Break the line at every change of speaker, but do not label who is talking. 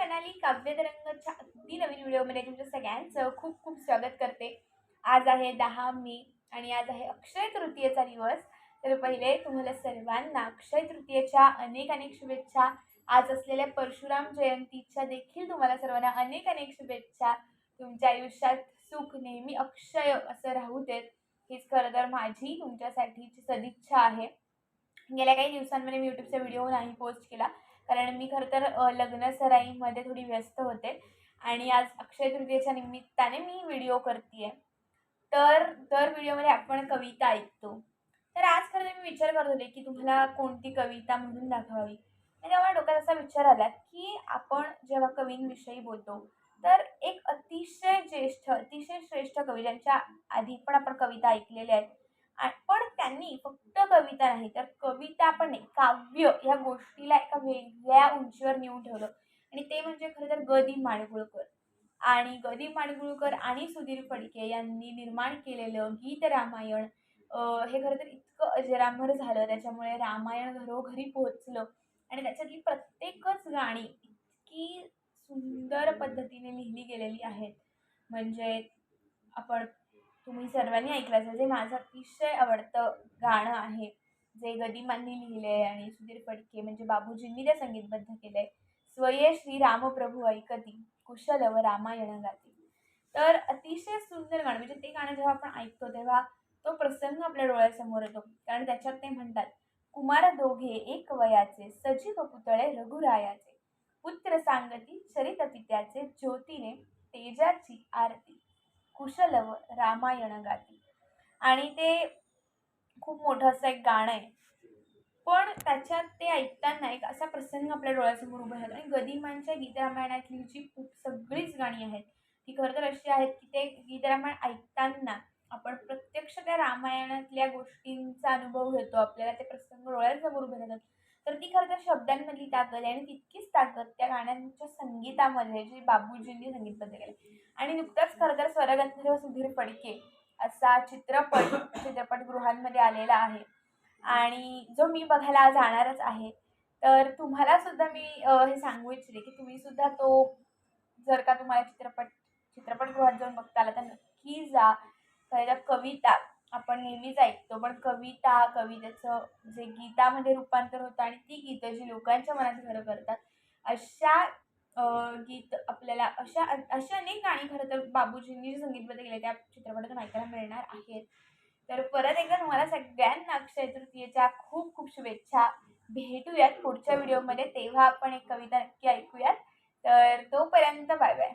मनाली काव्यतरंगच्या अगदी नवीन व्हिडिओमध्ये तुमचं सगळ्यांचं खूप खूप स्वागत करते. आज आहे दहा मे आणि आज आहे अक्षय तृतीयेचा दिवस. तर पहिले तुम्हाला सर्वांना अक्षय तृतीयेच्या अनेक अनेक शुभेच्छा. आज असलेल्या परशुराम जयंतीच्या देखील तुम्हाला सर्वांना अनेक अनेक शुभेच्छा. तुमच्या आयुष्यात सुख नेहमी अक्षय असं राहू देत. हीच खरं तर माझी तुमच्यासाठीची सदिच्छा आहे. गेल्या काही दिवसांमध्ये मी यूट्यूबचा व्हिडिओ नाही पोस्ट केला. कारण मी खरं तर लग्न सराईमध्ये थोडी व्यस्त होते. आणि आज अक्षय तृतीयेच्या निमित्ताने मी व्हिडिओ करते तर दर व्हिडिओमध्ये आपण कविता ऐकतो. तर आज खरं तर मी विचार करत होते की तुम्हाला कोणती कविता म्हणून दाखवावी? आणि तेव्हा डोक्यात असा विचार आला की आपण जेव्हा कवींविषयी बोलतो तर एक अतिशय ज्येष्ठ अतिशय श्रेष्ठ कवी ज्यांच्या आधी पण आपण कविता ऐकलेल्या आहेत पण त्यांनी फक्त कविता नाही तर कविता पण नाही काव्य ह्या गोष्टीला एका वेगळ्या उंचीवर नेऊन ठेवलं. आणि ते म्हणजे खरं तर ग दी माडगुळकर. आणि ग दी माडगुळकर आणि सुधीर फडके यांनी निर्माण केलेलं गीत रामायण हे खरं तर इतकं अजरामर झालं. त्याच्यामुळे रामायण घरोघरी पोहोचलं. आणि त्याच्यातली प्रत्येकच गाणी इतकी सुंदर पद्धतीने लिहिली गेलेली आहेत. म्हणजे आपण तुम्ही सर्वांनी ऐकलं असेल जे माझं अतिशय आवडतं गाणं आहे जे गदिमांनी लिहिले आहे आणि सुधीर फडके म्हणजे बाबूजींनी ते संगीतबद्ध केलं आहे स्वये श्री रामप्रभू ऐकती कुशल व रामायण गाती. तर अतिशय सुंदर गाणं म्हणजे ते गाणं जेव्हा आपण ऐकतो तेव्हा तो प्रसंग आपल्या डोळ्यासमोर येतो. कारण त्याच्यात ते म्हणतात कुमार दोघे एक वयाचे सजीव पुतळे रघुरायाचे. पुत्र सांगती चरित पित्याचे ज्योतीने तेजाची आरती. कुशलव रामायण गाती. आणि ते खूप मोठं असं एक गाणं आहे. पण त्याच्यात ते ऐकताना एक असा प्रसंग आपल्या डोळ्यासमोर उभा राहतो आणि गदिमांच्या गीतरामायणातली जी खूप सगळीच गाणी आहेत ती खरं तर अशी आहेत की ते गीतरामायण ऐकताना त्या रामायणातल्या गोष्टींचा अनुभव घेतो आपल्याला ते प्रसंग डोळ्यासमोर उभे राहतात तर ती खरं तर शब्दांमधली ताकद आहे आणि तितकीच ताकद त्या गाण्यांच्या संगीतामध्ये जी बाबूजींनी संगीतबद्ध केलं आणि नुकताच खरं तर स्वरगंधर्व सुधीर फडके असा चित्रपट चित्रपटगृहांमध्ये आलेला आहे. आणि जो मी बघायला जाणारच आहे. तर तुम्हाला सुद्धा मी हे सांगू इच्छिते की तुम्ही सुद्धा तो जर का तुम्हाला चित्रपट चित्रपटगृहात जाऊन बघता आला तर नक्की जा. कविता आपण नेहमीच ऐकतो पण कविता कवितेचं जे गीतामध्ये रूपांतर होतं आणि ती गीतं जी लोकांच्या मनात घरं करतात अशा गीत आपल्याला अशा अशा अनेक गाणी खरं तर बाबूजींनी जे संगीतबद्ध केले त्या चित्रपटातून ऐकायला मिळणार आहेत. तर परत एकदा तुम्हाला सगळ्यांना अक्षय तृतीयेच्या खूप खूप शुभेच्छा. भेटूयात पुढच्या व्हिडिओमध्ये तेव्हा आपण एक कविता नक्की ऐकूयात. तर तोपर्यंत बाय बाय.